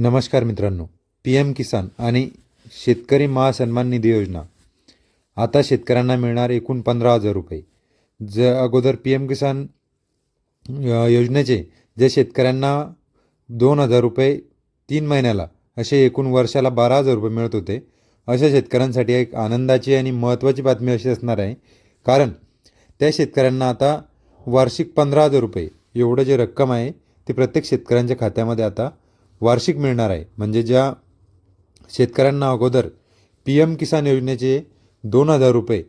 नमस्कार मित्रांनो. P M किसान आणि शेतकरी महासन्मान निधी योजना. आता शेतकऱ्यांना मिळणार एकूण पंधरा हजार रुपये. ज अगोदर पी एम किसान योजनेचे जे शेतकऱ्यांना दोन हजार रुपये तीन महिन्याला असे एकूण वर्षाला बारा हजार रुपये मिळत होते. अशा शेतकऱ्यांसाठी एक आनंदाची आणि महत्त्वाची बातमी अशी असणार आहे. कारण त्या शेतकऱ्यांना आता वार्षिक पंधरा हजार रुपये एवढं जे रक्कम आहे ती प्रत्येक शेतकऱ्यांच्या खात्यामध्ये आता वार्षिक मिळणार आहे. म्हणजे ज्या शेतकऱ्यांना अगोदर पी एम किसान योजनेचे दोन हजार रुपये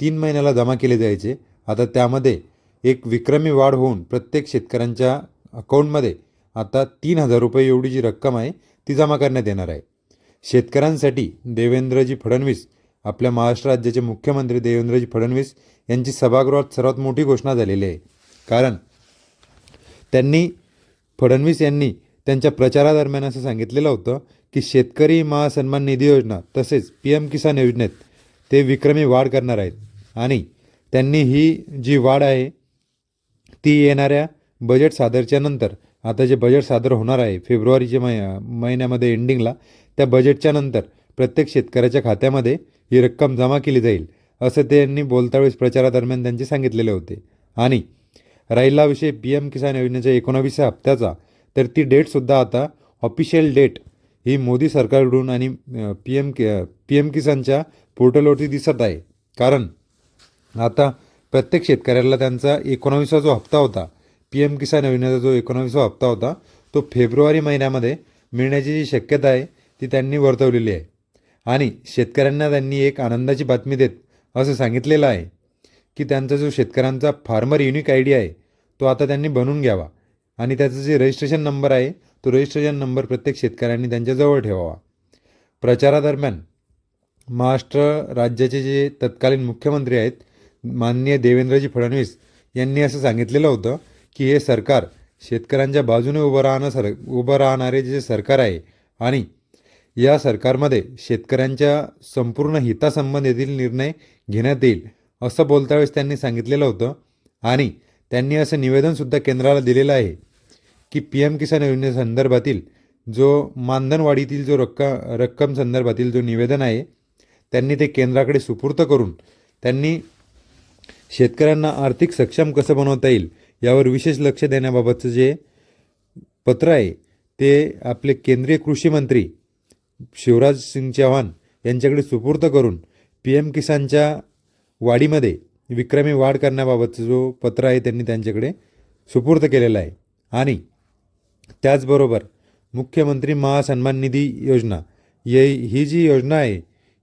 तीन महिन्याला जमा केले जायचे आता त्यामध्ये एक विक्रमी वाढ होऊन प्रत्येक शेतकऱ्यांच्या अकाउंटमध्ये आता तीन हजार रुपये एवढी जी रक्कम आहे ती जमा करण्यात येणार आहे. शेतकऱ्यांसाठी देवेंद्रजी फडणवीस आपल्या महाराष्ट्र राज्याचे मुख्यमंत्री देवेंद्रजी फडणवीस यांची सभागृहात सर्वात मोठी घोषणा झालेली आहे. कारण त्यांनी फडणवीस यांनी त्यांच्या प्रचारादरम्यान असं सांगितलेलं होतं की शेतकरी महासन्मान निधी योजना तसेच पी एम किसान योजनेत ते विक्रमी वाढ करणार आहेत. आणि त्यांनी ही जी वाढ आहे ती येणाऱ्या बजेट सादरच्या नंतर आता जे बजेट सादर होणार आहे फेब्रुवारीच्या मै महिन्यामध्ये एंडिंगला त्या बजेटच्या नंतर प्रत्येक शेतकऱ्याच्या खात्यामध्ये ही रक्कम जमा केली जाईल असं त्यांनी बोलतावेळेस प्रचारादरम्यान त्यांचे सांगितलेले होते. आणि राहिला विषय पी एम किसान योजनेच्या एकोणावीसच्या हप्त्याचा तर ती डेटसुद्धा आता ऑफिशियल डेट ही मोदी सरकारकडून आणि पी एम पी एम किसानच्या पोर्टलवरती दिसत आहे. कारण आता प्रत्येक शेतकऱ्याला त्यांचा एकोणावीसवा जो हप्ता होता पी एम किसान योजनेचा जो एकोणावीसवा हप्ता होता तो फेब्रुवारी महिन्यामध्ये मिळण्याची जी शक्यता आहे ती त्यांनी वर्तवलेली आहे. आणि शेतकऱ्यांना त्यांनी एक आनंदाची बातमी देत असं सांगितलेलं आहे की त्यांचा जो शेतकऱ्यांचा फार्मर युनिक आय डी आहे तो आता त्यांनी बनवून घ्यावा. आणि त्याचं जे रजिस्ट्रेशन नंबर आहे तो रजिस्ट्रेशन नंबर प्रत्येक शेतकऱ्यांनी त्यांच्याजवळ ठेवावा. प्रचारादरम्यान महाराष्ट्र राज्याचे जे तत्कालीन मुख्यमंत्री आहेत माननीय देवेंद्रजी फडणवीस यांनी असं सांगितलेलं होतं की हे सरकार शेतकऱ्यांच्या बाजूने उभं राहणं सर उभं राहणारे जे सरकार आहे आणि या सरकारमध्ये शेतकऱ्यांच्या संपूर्ण हितासंबंधीतील निर्णय घेण्यात येईल असं बोलतावेळेस त्यांनी सांगितलेलं होतं आणि त्यांनी असं निवेदनसुद्धा केंद्राला दिलेलं आहे. की पी एम किसान योजनेसंदर्भातील जो मानधनवाढीतील जो रक्का रक्कम संदर्भातील जो निवेदन आहे त्यांनी ते केंद्राकडे सुपूर्त करून त्यांनी शेतकऱ्यांना आर्थिक सक्षम कसं बनवता येईल यावर विशेष लक्ष देण्याबाबतचं जे पत्र आहे ते आपले केंद्रीय कृषी मंत्री शिवराज सिंग चौहान यांच्याकडे सुपूर्त करून पी एम किसानच्या वाढीमध्ये विक्रमी वाढ करण्याबाबतचं जो पत्र आहे त्यांनी त्यांच्याकडे सुपूर्त केलेला आहे. आणि त्याचबरोबर मुख्यमंत्री महासन्मान निधी योजना. ये ही जी योजना आहे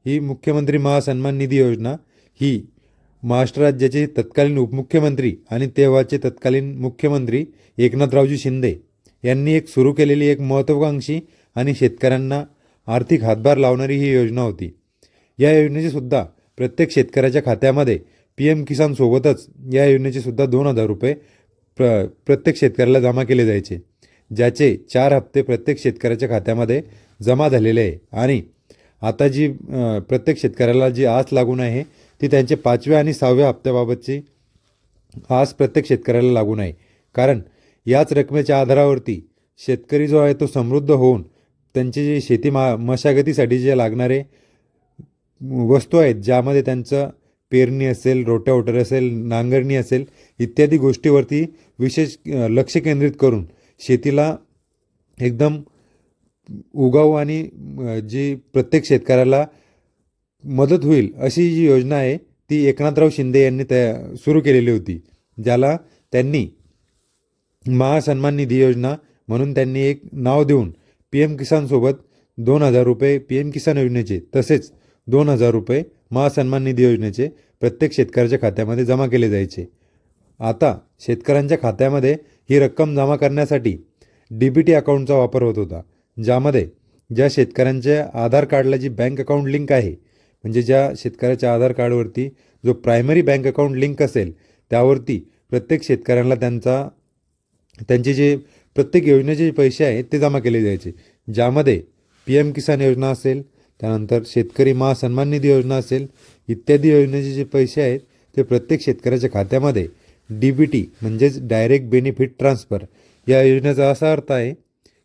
ही मुख्यमंत्री महासन्मान निधी योजना ही महाराष्ट्र राज्याचे तत्कालीन उपमुख्यमंत्री आणि तेव्हाचे तत्कालीन मुख्यमंत्री एकनाथरावजी शिंदे यांनी एक सुरू केलेली एक महत्त्वाकांक्षी आणि शेतकऱ्यांना आर्थिक हातभार लावणारी ही योजना होती. या योजनेचीसुद्धा प्रत्येक शेतकऱ्याच्या खात्यामध्ये पी एम किसानसोबतच या योजनेचे सुद्धा दोन हजार रुपये प्र प्रत्येक शेतकऱ्याला जमा केले जायचे. ज्याचे चार हप्ते प्रत्येक शेतकऱ्याच्या खात्यामध्ये जमा झालेले आहे. आणि आता जी प्रत्येक शेतकऱ्याला जी आस लागून आहे ती त्यांचे पाचव्या आणि सहाव्या हप्त्याबाबतची आस प्रत्येक शेतकऱ्याला लागून आहे कारण याच रकमेच्या आधारावरती शेतकरी जो आहे तो समृद्ध होऊन त्यांची जी शेती मा मशागतीसाठी जे लागणारे वस्तू आहेत ज्यामध्ये त्यांचं पेरणी असेल रोट्यावटर असेल नांगरणी असेल इत्यादी गोष्टीवरती विशेष लक्ष केंद्रित करून शेतीला एकदम उगाऊ आणि जी प्रत्येक शेतकऱ्याला मदत होईल अशी जी योजना आहे ती एकनाथराव शिंदे यांनी तया सुरू केलेली होती. ज्याला त्यांनी महासन्मान निधी योजना म्हणून त्यांनी एक नाव देऊन पी एम किसानसोबत दोन हजार रुपये पी एम किसान योजनेचे तसेच दोन हजार रुपये महासन्मान निधी योजनेचे प्रत्येक शेतकऱ्याच्या खात्यामध्ये जमा केले जायचे. आता शेतकऱ्यांच्या खात्यामध्ये ही रक्कम जमा करण्यासाठी डी बी टी अकाउंटचा वापर होत होता ज्यामध्ये ज्या शेतकऱ्यांच्या आधार कार्डला जी बँक अकाउंट लिंक आहे म्हणजे ज्या शेतकऱ्याच्या आधार कार्डवरती जो प्रायमरी बँक अकाउंट लिंक असेल त्यावरती प्रत्येक शेतकऱ्यांना त्यांचा त्यांचे जे प्रत्येक योजनेचे जे पैसे आहेत ते जमा केले जायचे. ज्यामध्ये पी एम किसान योजना असेल त्यानंतर शेतकरी महासन्मान निधी योजना असेल इत्यादी योजनेचे जे पैसे आहेत ते प्रत्येक शेतकऱ्याच्या खात्यामध्ये डी बी टी म्हणजेच डायरेक्ट बेनिफिट ट्रान्सफर या योजनेचा असा अर्थ आहे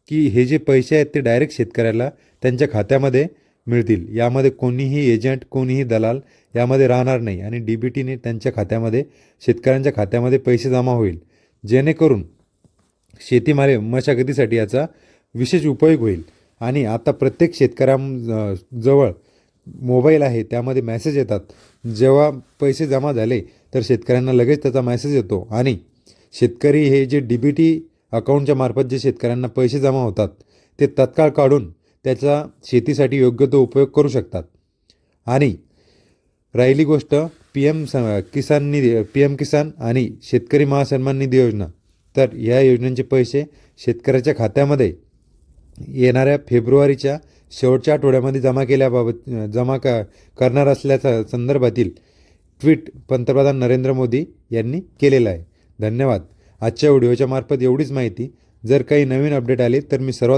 की हे जे पैसे आहेत ते डायरेक्ट शेतकऱ्याला त्यांच्या खात्यामध्ये मिळतील. यामध्ये कोणीही एजंट कोणीही दलाल यामध्ये राहणार नाही आणि डी बी टीने त्यांच्या खात्यामध्ये शेतकऱ्यांच्या खात्यामध्ये पैसे जमा होईल. जेणेकरून शेतीमाले मशागतीसाठी याचा विशेष उपयोग होईल. आणि आता प्रत्येक शेतकऱ्यां जवळ मोबाईल आहे त्यामध्ये मॅसेज येतात. जेव्हा पैसे जमा झाले तर शेतकऱ्यांना लगेच त्याचा मेसेज येतो. आणि शेतकरी हे जे डी बी टी अकाउंटच्या मार्फत जे शेतकऱ्यांना पैसे जमा होतात ते तत्काळ काढून त्याचा शेतीसाठी योग्य तो उपयोग करू शकतात. आणि राहिली गोष्ट पी एम स किसान निधी पी एम किसान आणि शेतकरी महासन्मान निधी योजना. तर या योजनांचे पैसे शेतकऱ्याच्या खात्यामध्ये येणाऱ्या फेब्रुवारीच्या शेवटच्या आठवड्यामध्ये जमा केल्याबाबत जमा क करणार असल्याचा संदर्भातील ट्विट पंतप्रधान नरेंद्र मोदी यांनी केलेलं आहे. धन्यवाद. आजच्या व्हिडिओच्या मार्फत एवढीच माहिती. जर काही नवीन अपडेट आले तर मी सर्वात